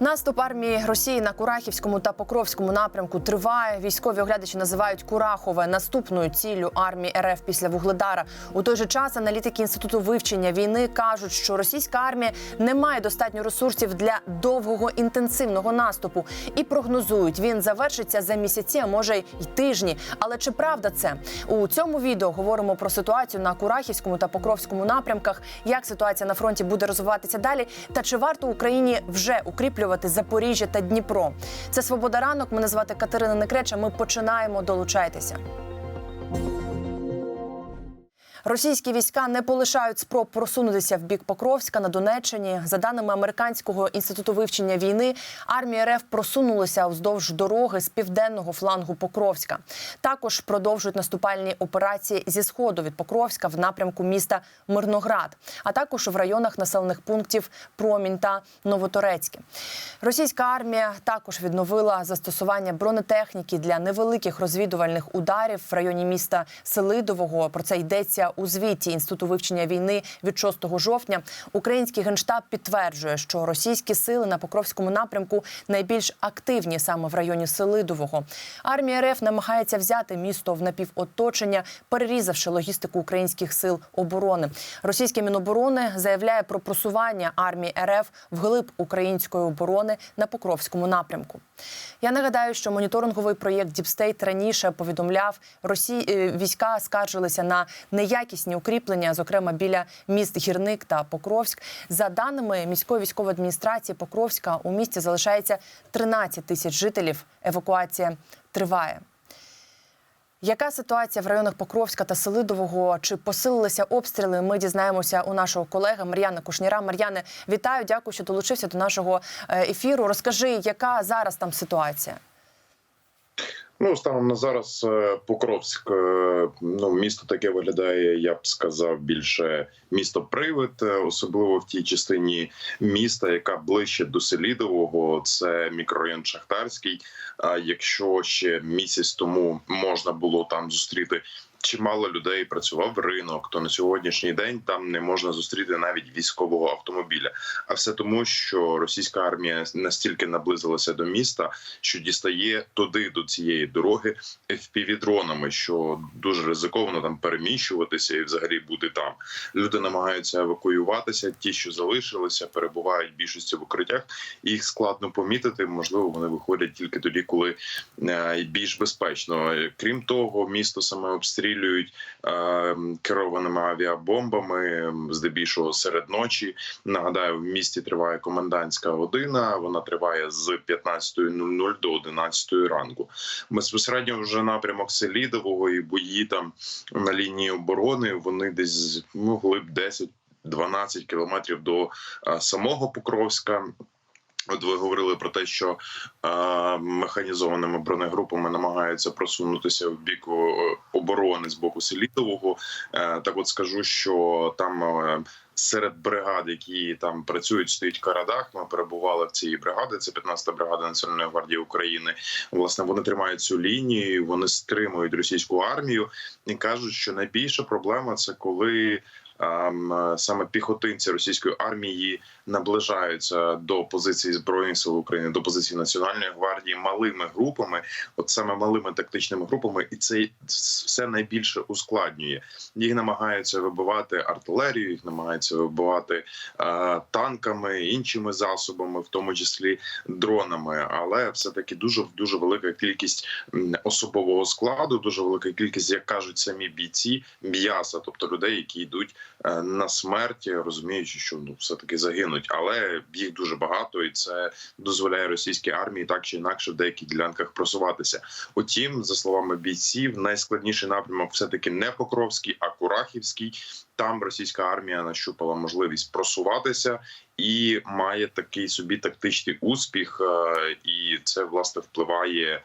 Наступ армії Росії на Курахівському та Покровському напрямку триває. Військові оглядачі називають Курахове наступною ціллю армії РФ після Вугледара. У той же час аналітики інституту вивчення війни кажуть, що російська армія не має достатньо ресурсів для довгого інтенсивного наступу і прогнозують, він завершиться за місяці, а може й тижні. Але чи правда це у цьому відео говоримо про ситуацію на Курахівському та Покровському напрямках, як ситуація на фронті буде розвиватися далі, та чи варто Україні вже укріплювати Запоріжжя та Дніпро? Це свобода ранок. Мене звати Катерина Некреча. Ми починаємо. Долучайтеся. Російські війська не полишають спроб просунутися в бік Покровська на Донеччині. За даними американського інституту вивчення війни, армія РФ просунулася вздовж дороги з південного флангу Покровська. Також продовжують наступальні операції зі сходу від Покровська в напрямку міста Мирноград, а також в районах населених пунктів Промінь та Новоторецьке. Російська армія також відновила застосування бронетехніки для невеликих розвідувальних ударів в районі міста Селидового. Про це йдеться у звіті інституту вивчення війни від 6 жовтня. Український генштаб підтверджує, що російські сили на Покровському напрямку найбільш активні саме в районі Селидового. Армія РФ намагається взяти місто в напівоточення, перерізавши логістику українських сил оборони. Російське міноборони заявляє про просування армії РФ вглиб української оборони на Покровському напрямку. Я нагадаю, що моніторинговий проєкт Діпстейт раніше повідомляв, Росії е, війська скаржилися на неякісні укріплення, зокрема біля міст Гірник та Покровськ. За даними міської військової адміністрації Покровська, у місті залишається 13 тисяч жителів. Евакуація триває. Яка ситуація в районах Покровська та Селидового? Чи посилилися обстріли? Ми дізнаємося у нашого колеги Мар'яна Кушніра. Мар'яне, вітаю, дякую, що долучився до нашого е, ефіру. Розкажи, яка зараз там ситуація? Ну, станом на зараз е, Покровськ, е, ну місто таке виглядає, я б сказав, більше місто привид, е, особливо в тій частині міста, яка ближче до Селідового. Це мікрорайон Шахтарський. А якщо ще місяць тому можна було там зустріти. Чимало людей працював ринок, то на сьогоднішній день там не можна зустріти навіть військового автомобіля. А все тому, що російська армія настільки наблизилася до міста, що дістає туди до цієї дороги FPV-дронами, що дуже ризиковано там переміщуватися і взагалі бути там. Люди намагаються евакуюватися. Ті, що залишилися, перебувають в більшості в укриттях. Їх складно помітити. Можливо, вони виходять тільки тоді, коли е, більш безпечно. Крім того, місто саме обстрілюють е, керованими авіабомбами, здебільшого серед ночі. Нагадаю, в місті триває комендантська година. Вона триває з 15.00 до 11 ранку. Безпосередньо вже напрямок Селідового і бої там на лінії оборони. Вони десь могли б 10-12 кілометрів до е, самого Покровська. От ви говорили про те, що е, механізованими бронегрупами намагаються просунутися в бік оборони з боку Селітового. Е, так, от скажу, що там е, серед бригад, які там працюють, стоїть Карадах. Ми перебували в цій бригаді. Це 15-та бригада Національної гвардії України. Власне, вони тримають цю лінію, вони стримують російську армію і кажуть, що найбільша проблема це коли. Ем, Саме піхотинці російської армії наближаються до позиції збройних сил України, до позиції національної гвардії малими групами, от саме малими тактичними групами, і це все найбільше ускладнює. Їх намагаються вибивати артилерію, їх намагаються вибивати е, танками, іншими засобами, в тому числі дронами. Але все таки дуже дуже велика кількість особового складу, дуже велика кількість, як кажуть самі бійці, м'яса, тобто людей, які йдуть е, на смерть, розуміючи, що ну все таки загинуть, але їх дуже багато, і це дозволяє російській армії так чи інакше в деяких ділянках просуватися. Утім, за словами бійців, найскладніший напрямок все таки не Покровський, а Курахівський. Там російська армія нащупала можливість просуватися і має такий собі тактичний успіх, е, і це власне впливає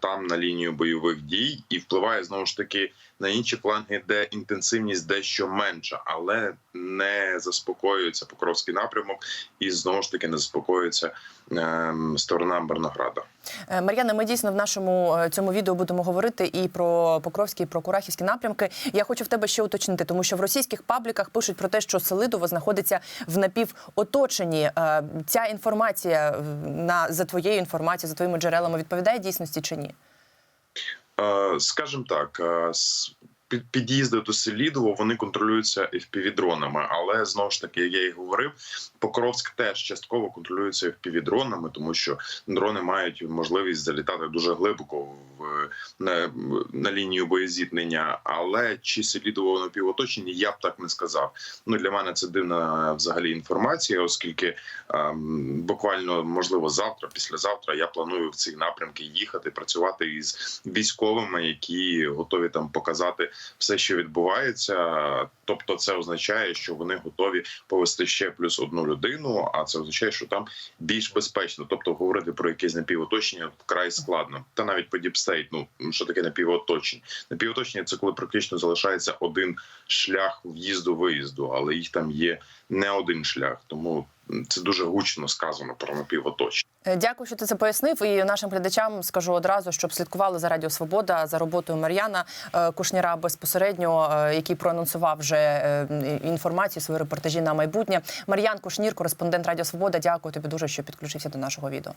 там на лінію бойових дій, і впливає знову ж таки на інші фланги, де інтенсивність дещо менша, але не заспокоюється Покровський напрямок, і знову ж таки не заспокоюється ем, сторона Бернограда. Е, Мар'яна, ми дійсно в нашому е, цьому відео будемо говорити і про Покровський, і про Курахівські напрямки. Я хочу в тебе ще уточнити, тому що в російських пабліках пишуть про те, що Селидово знаходиться в напівоточенні. Е, Ця інформація е, на за твоєю інформацією, за твоїми джерелами відповідає дійсності чи ні? Скажем так, е, с- під- під'їзди до Селідово вони контролюються FPV-дронами, але знову ж таки, як я і говорив, Покровськ теж частково контролюється FPV-дронами, тому що дрони мають можливість залітати дуже глибоко в на, на лінію боєзіткнення. Але чи Селідово напівоточені, я б так не сказав. Ну для мене це дивна взагалі інформація, оскільки ем, буквально можливо завтра, післязавтра я планую в ці напрямки їхати, працювати із військовими, які готові там показати все, що відбувається. Тобто, це означає, що вони готові повести ще плюс одну людину. А це означає, що там більш безпечно. Тобто, говорити про якесь напівоточення вкрай складно. Та навіть по діпстейт, ну що таке напівоточення? Напівоточення це коли практично залишається один шлях в'їзду-виїзду, але їх там є не один шлях. Тому це дуже гучно сказано про напівоточення. Е, Дякую, що ти це пояснив. І нашим глядачам скажу одразу, щоб слідкували за Радіо Свобода за роботою Мар'яна е, Кушніра безпосередньо, е, який проанонсував вже інформацію свої репортажі на майбутнє. Мар'ян Кушнір, кореспондент Радіо Свобода. Дякую тобі дуже, що підключився до нашого відео.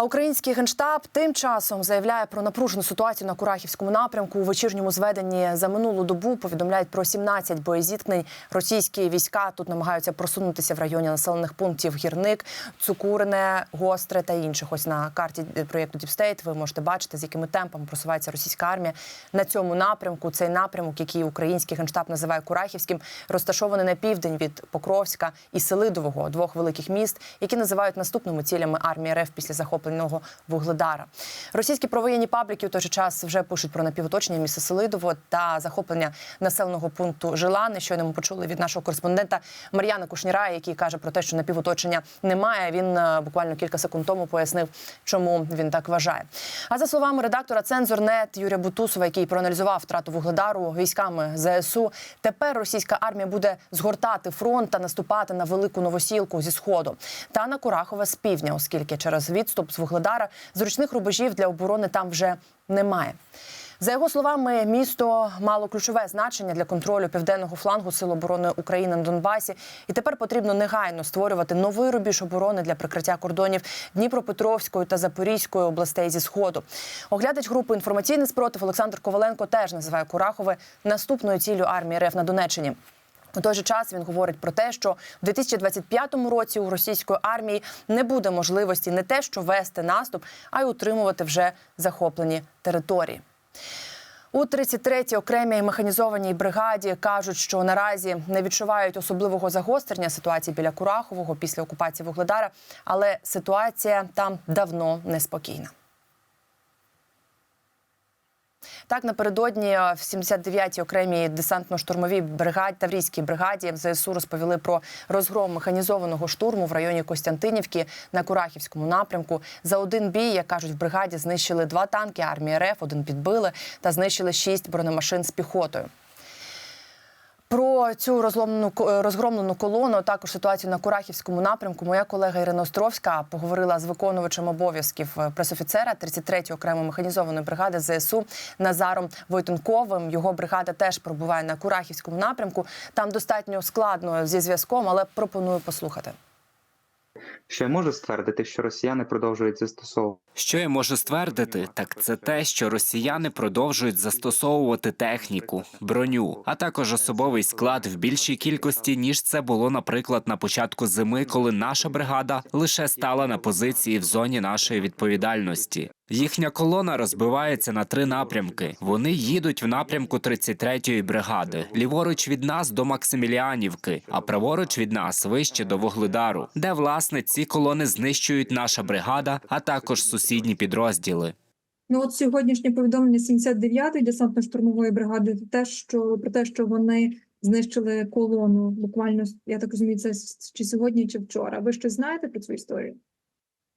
А український генштаб тим часом заявляє про напружену ситуацію на Курахівському напрямку. У вечірньому зведенні за минулу добу повідомляють про 17 боєзіткнень. Російські війська тут намагаються просунутися в районі населених пунктів Гірник, Цукурине, Гостре та інших. Ось на карті проєкту Діпстейт ви можете бачити, з якими темпами просувається російська армія на цьому напрямку. Цей напрямок, який український генштаб називає Курахівським, розташований на південь від Покровська і Селидового, двох великих міст, які називають наступними цілями армії РФ після захопленого Вугледара. Російські провоєнні пабліки у той же час вже пишуть про напівоточення міста Селидово та захоплення населеного пункту Жилани. Щойно ми почули від нашого кореспондента Мар'яна Кушніра, який каже про те, що напівоточення немає. Він е, буквально кілька секунд тому пояснив, чому він так вважає. А за словами редактора Цензорнет Юрія Бутусова, який проаналізував втрату Вугледару військами ЗСУ, тепер російська армія буде згортати фронт та наступати на велику новосілку зі сходу та на Курахове з півдня, оскільки через відступ з Вугледара зручних рубежів для оборони там вже немає. За його словами, місто мало ключове значення для контролю південного флангу Сил оборони України на Донбасі, і тепер потрібно негайно створювати новий рубіж оборони для прикриття кордонів Дніпропетровської та Запорізької областей зі сходу. Оглядач групи інформаційний спротив Олександр Коваленко теж називає Курахове наступною ціллю армії РФ на Донеччині. У той же час він говорить про те, що в 2025 році у російської армії не буде можливості не те, що вести наступ, а й утримувати вже захоплені території. У 33-й окремій механізованій бригаді кажуть, що наразі не відчувають особливого загострення ситуації біля Курахового після окупації Вугледара, але ситуація там давно неспокійна. Так, напередодні е, в 79-й окремій десантно-штурмовій бригаді Таврійській бригаді ЗСУ розповіли про розгром механізованого штурму в районі Костянтинівки на Курахівському напрямку. За один бій, як кажуть, в бригаді знищили два танки армії РФ, один підбили та знищили шість бронемашин з піхотою. Про цю розломлену розгромлену колону, також ситуацію на Курахівському напрямку. Моя колега Ірина Островська поговорила з виконувачем обов'язків е, пресофіцера 33-ї окремої механізованої бригади ЗСУ Назаром Войтенковим. Його бригада теж пробуває на Курахівському напрямку. Там достатньо складно зі зв'язком, але пропоную послухати. Що я можу ствердити, що росіяни продовжують застосовувати Що я можу ствердити, так це те, що росіяни продовжують застосовувати техніку, броню, а також особовий склад в більшій кількості ніж це було, наприклад, на початку зими, коли наша бригада лише стала на позиції в зоні нашої відповідальності. Їхня колона розбивається на три напрямки. Вони їдуть в напрямку 33-ї бригади, ліворуч від нас до Максиміліанівки, а праворуч від нас вище до Вугледару, де власне ці колони знищують наша бригада, а також сусідні підрозділи. Ну от сьогоднішнє повідомлення 79-ї десантно-штурмової бригади те, що про те, що вони знищили колону. Буквально я так розумію, це чи сьогодні, чи вчора. Ви щось знаєте про цю історію?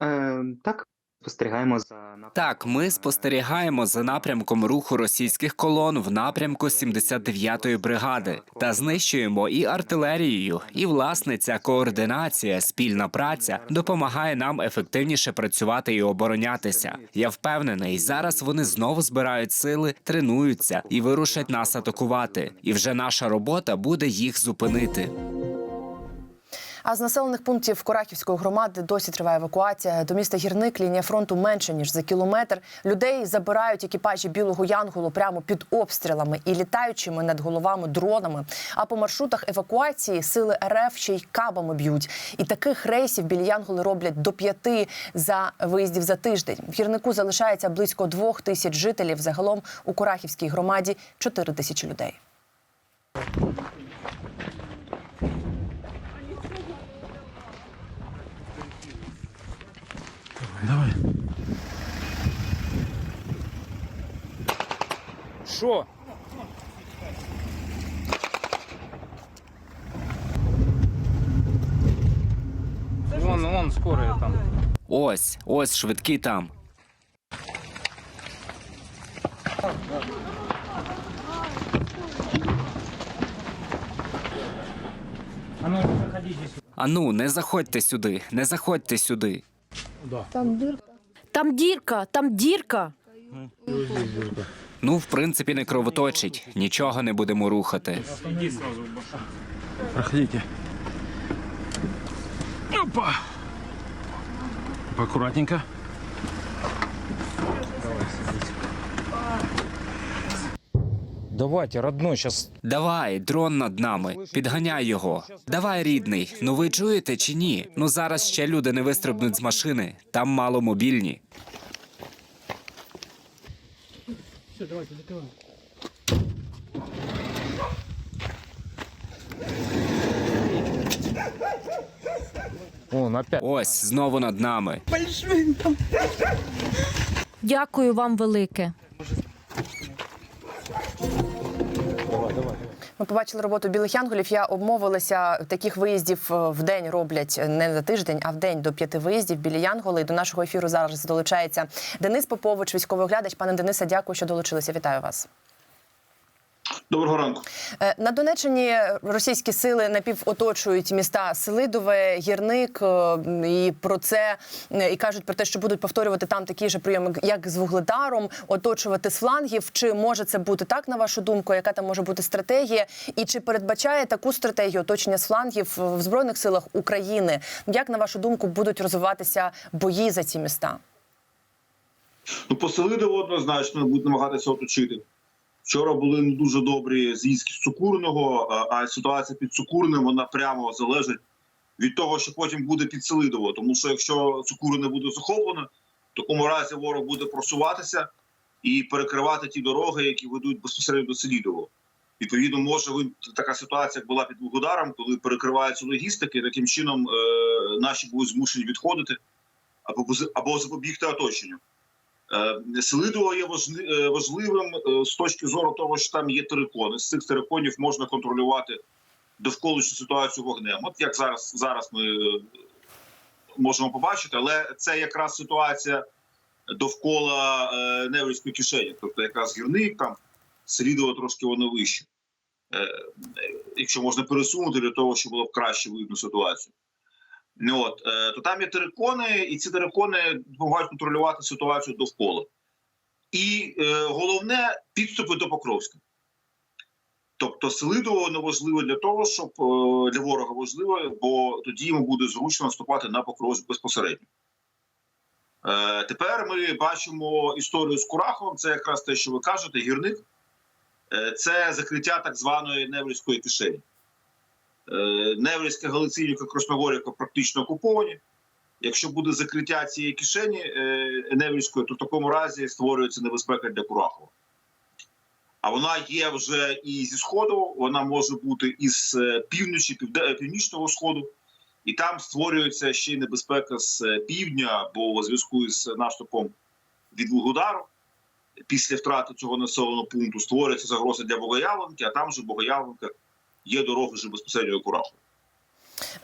е, так. Спостерігаємо за Так, ми е, спостерігаємо за напрямком руху російських колон в напрямку 79-ї бригади та знищуємо і артилерією, і власне ця координація, спільна праця допомагає нам ефективніше працювати і оборонятися. Я впевнений, зараз вони знову збирають сили, тренуються і вирушать нас атакувати. І вже наша робота буде їх зупинити. А з населених пунктів Корахівської громади досі триває евакуація. До міста Гірник лінія фронту менше ніж за кілометр. Людей забирають екіпажі білого янголу прямо під обстрілами і літаючими над головами дронами. А по маршрутах евакуації сили РФ ще й кабами б'ють. І таких рейсів білі янголи роблять до п'яти за виїздів за тиждень. В гірнику залишається близько двох тисяч жителів. Загалом у Корахівській громаді чотири тисячі людей. Давай. Що? Вон, вон, скоро там. Ось, ось швидкі там. А ну. Ану, не заходьте сюди, не заходьте сюди. Там дірка, там дірка. Ну, в принципі, не кровоточить. Нічого не будемо рухати. Проходите. Опа. Поаккуратненько. Давайте, родной, сейчас Давай, дрон над нами. Підганяй його. Давай, рідний. Ну ви чуєте чи ні? Ну зараз ще люди не вистрибнуть з машини. Там мало мобільні. он опять. Ось знову над нами. Дякую вам велике. Ми побачили роботу білих янголів. Я обмовилася таких виїздів е, в день роблять е, не за тиждень, а в день до п'яти виїздів. Білі янголи. До нашого ефіру зараз долучається Денис Попович, військовий оглядач. Пане Денисе, дякую, що долучилися. Вітаю вас. Доброго ранку. Е, На Донеччині російські сили напівоточують міста Селидове, Гірник, е, і про це е, і кажуть про те, що будуть повторювати там такі ж прийоми, як з вугледаром, оточувати з флангів. Чи може це бути так, на вашу думку? Яка там може бути стратегія? І чи передбачає таку стратегію оточення з флангів в збройних силах України? Як на вашу думку будуть розвиватися бої за ці міста? Ну, Поселидово однозначно будуть намагатися оточити. Вчора були не дуже добрі з'їздки з Цукурного, а- ситуація під Цукурним вона прямо залежить від того, що потім буде під Селидово. Тому що якщо Цукурне буде захоплено, в такому разі ворог буде просуватися і перекривати ті дороги, які ведуть безпосередньо до Селідово. Відповідно, може така ситуація, як була під Вугодаром, коли перекриваються логістики, таким чином е, наші будуть змушені відходити або, або запобігти оточенню. Е, Селидово є е, важливим е, з точки зору того, що там є терикони. З цих териконів можна контролювати довколишню ситуацію вогнем. От як зараз, зараз ми е, можемо побачити, але це якраз ситуація довкола е, Невельської кишені, тобто якраз гірник там Селидово трошки воно вище. Е, е, Якщо можна пересунути для того, щоб було б краще видно ситуацію. Ну, От, е, то там є терикони, і ці терикони допомагають контролювати ситуацію довкола. І е, головне підступи до Покровська. Тобто Селидово воно важливо для того, щоб е, для ворога важливо, бо тоді йому буде зручно наступати на Покровськ безпосередньо. Е, тепер ми бачимо історію з Кураховим. Це якраз те, що ви кажете, гірник. Е, це закриття так званої Неврівської кишені. Е, Неврівська, Галицинівка, Красногорівка практично окуповані. Якщо буде закриття цієї кишені е, Неврівської, то в такому разі створюється небезпека для Курахова. А вона є вже і зі сходу, вона може бути із е, півночі, північного сходу, і там створюється ще й небезпека з півдня, бо у зв'язку з наступом від Вугледару після втрати цього населеного пункту створюється загроза для Богоявленки, а там же Богоявленка є дорога вже безпосередньо до Курахова.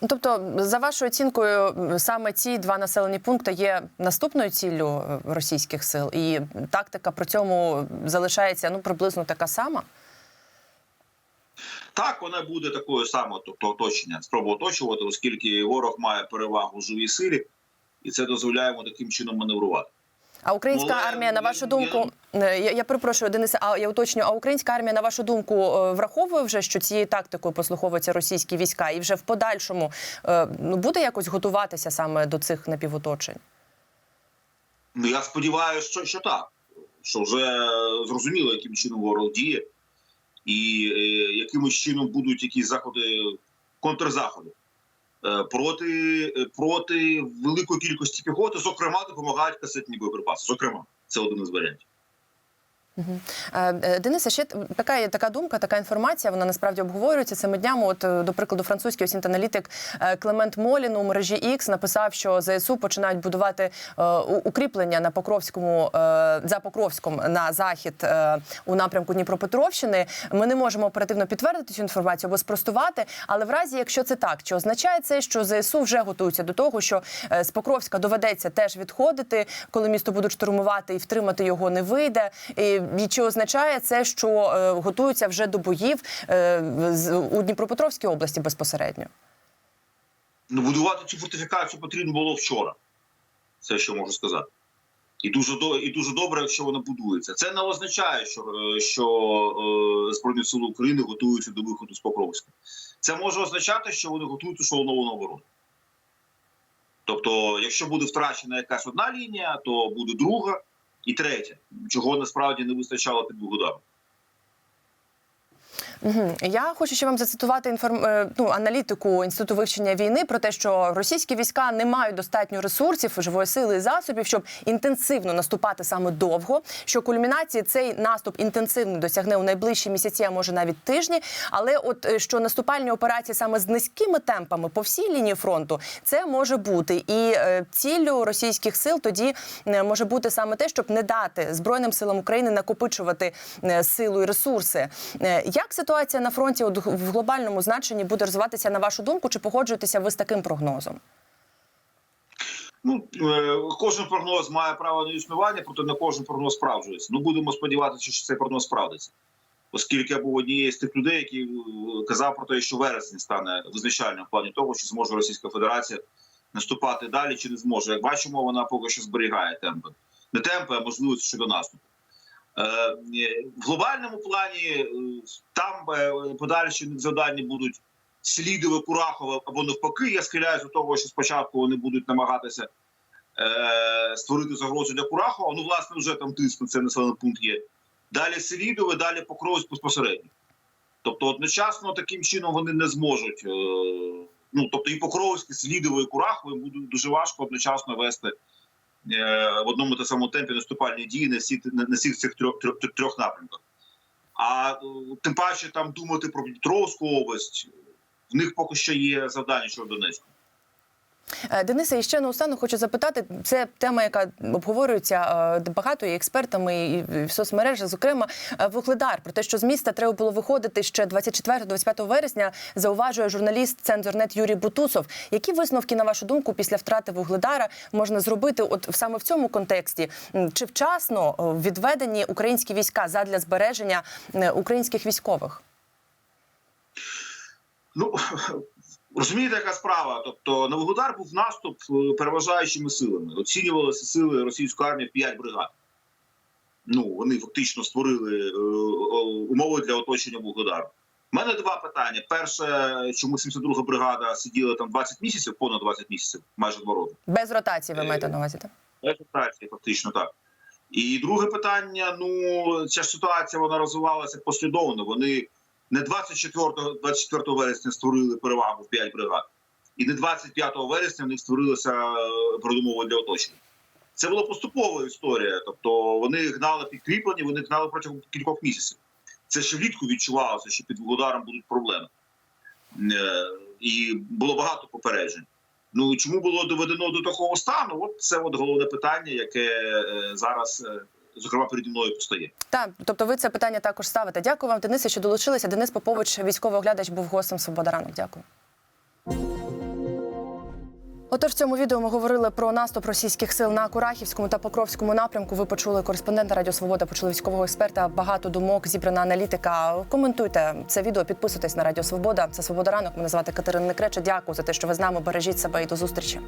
Ну, Тобто, за вашою оцінкою, саме ці два населені пункти є наступною ціллю е, російських сил, і тактика при цьому залишається ну приблизно така сама. Так, вона буде такою самою, тобто оточення, спроба оточувати, оскільки ворог має перевагу в живій силі, і це дозволяє йому таким чином маневрувати. А українська Ну, але армія, на вашу думку, я, я перепрошую, Денисе, а я уточню, а українська армія, на вашу думку, е, враховує вже, що цією тактикою послуховуються російські війська, і вже в подальшому е, ну буде якось готуватися саме до цих напівоточень? Ну я сподіваюся, що, що так, що вже зрозуміло, яким чином ворог діє, і е, якимось чином будуть якісь заходи, контрзаходи е, проти, е, проти великої кількості піхоти, зокрема, допомагають касетні боєприпаси. Зокрема, це один із варіантів. Е, е, Денисе, ще така є така думка, така інформація. Вона насправді обговорюється цими днями. От е, до прикладу, французький е, Клемент Молін у мережі X написав, що ЗСУ починають будувати укріплення на Покровському за Покровськом на захід у напрямку Дніпропетровщини. Ми не можемо оперативно підтвердити цю інформацію або спростувати. Але в разі, якщо це так, чи означає це, що ЗСУ вже готуються до того, що з Покровська доведеться теж відходити, коли місто будуть штурмувати і втримати його не вийде. І, і чи означає це, що е, готуються вже до боїв е, у Дніпропетровській області безпосередньо? Ну, будувати цю фортифікацію потрібно було вчора. Це що можу сказати. І дуже до і дуже добре, якщо вона будується. Це не означає, що, е, що е, Збройні Сили України готуються до виходу з Покровська. Це може означати, що вони готують шалоновану оборону. Тобто, якщо буде втрачена якась одна лінія, то буде друга і третє, чого насправді не вистачало під Бугударом. Я хочу ще вам зацитувати інформ... е, ну, аналітику інституту вивчення війни про те, що російські війська не мають достатньо ресурсів, живої сили і засобів, щоб інтенсивно наступати саме довго. Що кульмінації цей наступ інтенсивно досягне у найближчі місяці, а може навіть тижні. Але от е, що наступальні операції саме з низькими темпами по всій лінії фронту, це може бути і е, ціллю російських сил тоді може бути саме те, щоб не дати збройним силам України накопичувати силу і ресурси. Як ситуація на фронті в глобальному значенні буде розвиватися на вашу думку? Чи погоджуєтеся ви з таким прогнозом? Ну, е, кожен прогноз має право на існування, проте не кожен прогноз справджується. Ну, будемо сподіватися, що цей прогноз справдиться. Оскільки я був однією з тих людей, які е, казав про те, що вересень стане визначальним в плані того, чи зможе Російська Федерація наступати далі, чи не зможе. Як бачимо, вона поки що зберігає темпи. Не темпи, а можливості щодо наступу. Е, е, В глобальному плані е, там подальші завдання будуть Слідове, Курахове або навпаки. Я схиляюся до того, що спочатку вони будуть намагатися створити загрозу для Курахова. Ну, власне, вже там тиск на цей населений пункт є. Далі Селідове, далі Покровськ безпосередньо. Тобто, одночасно таким чином вони не зможуть. Ну, тобто, і Покровськ, і Селідове, і буде дуже важко одночасно вести в одному та самому темпі наступальні дії на всіх на, всіх цих трьох, трьох, трьох напрямках. А е, тим паче там думати про Дніпровську область. В них поки що є завдання щодо Донецька. Е, Денисе, і ще наостанок хочу запитати. Це тема, яка обговорюється е, багато і експертами, і в соцмережах, зокрема е, Вугледар, про те, що з міста треба було виходити ще 24-25 вересня. Зауважує журналіст Цензорнет Юрій Бутусов. Які висновки, на вашу думку, після втрати Вугледара можна зробити, от саме в цьому контексті? Чи вчасно відведені українські війська задля збереження українських військових? Ну розумієте, яка справа? Тобто на Вугледар був наступ е, переважаючими силами. Оцінювалися сили російської армії в 5 бригад. Ну вони фактично створили е, умови для оточення Вугледару. У мене два питання: перше, чому 72 бригада сиділа там 20 місяців, понад 20 місяців, майже два роки. Без ротації ви Е, маєте на увазі? так? Ситуація, фактично так. І друге питання: ну ця ж ситуація вона розвивалася послідовно. Вони не 24, 24 вересня створили перевагу в 5 бригад, і не 25 вересня в них створилася е, передумова для оточення. Це була поступова історія. Тобто вони гнали підкріплені, вони гнали протягом кількох місяців. Це ще влітку відчувалося, що під ударом будуть проблеми. Е, І було багато попереджень. Ну чому було доведено до такого стану? От це от головне питання, яке е, зараз, зокрема, переді мною постає. Так, тобто ви це питання також ставите. Дякую вам, Денисе, що долучилися. Денис Попович, військовий оглядач, був гостем Свобода ранок. Дякую. Отож, в цьому відео ми говорили про наступ російських сил на Курахівському та Покровському напрямку. Ви почули кореспондента Радіо Свобода, почули військового експерта. Багато думок, зібрана аналітика. Коментуйте це відео, підписуйтесь на Радіо Свобода. Це Свобода ранок. Мене звати Катерина Некреча. Дякую за те, що ви з нами. Бережіть себе і до зустрічі.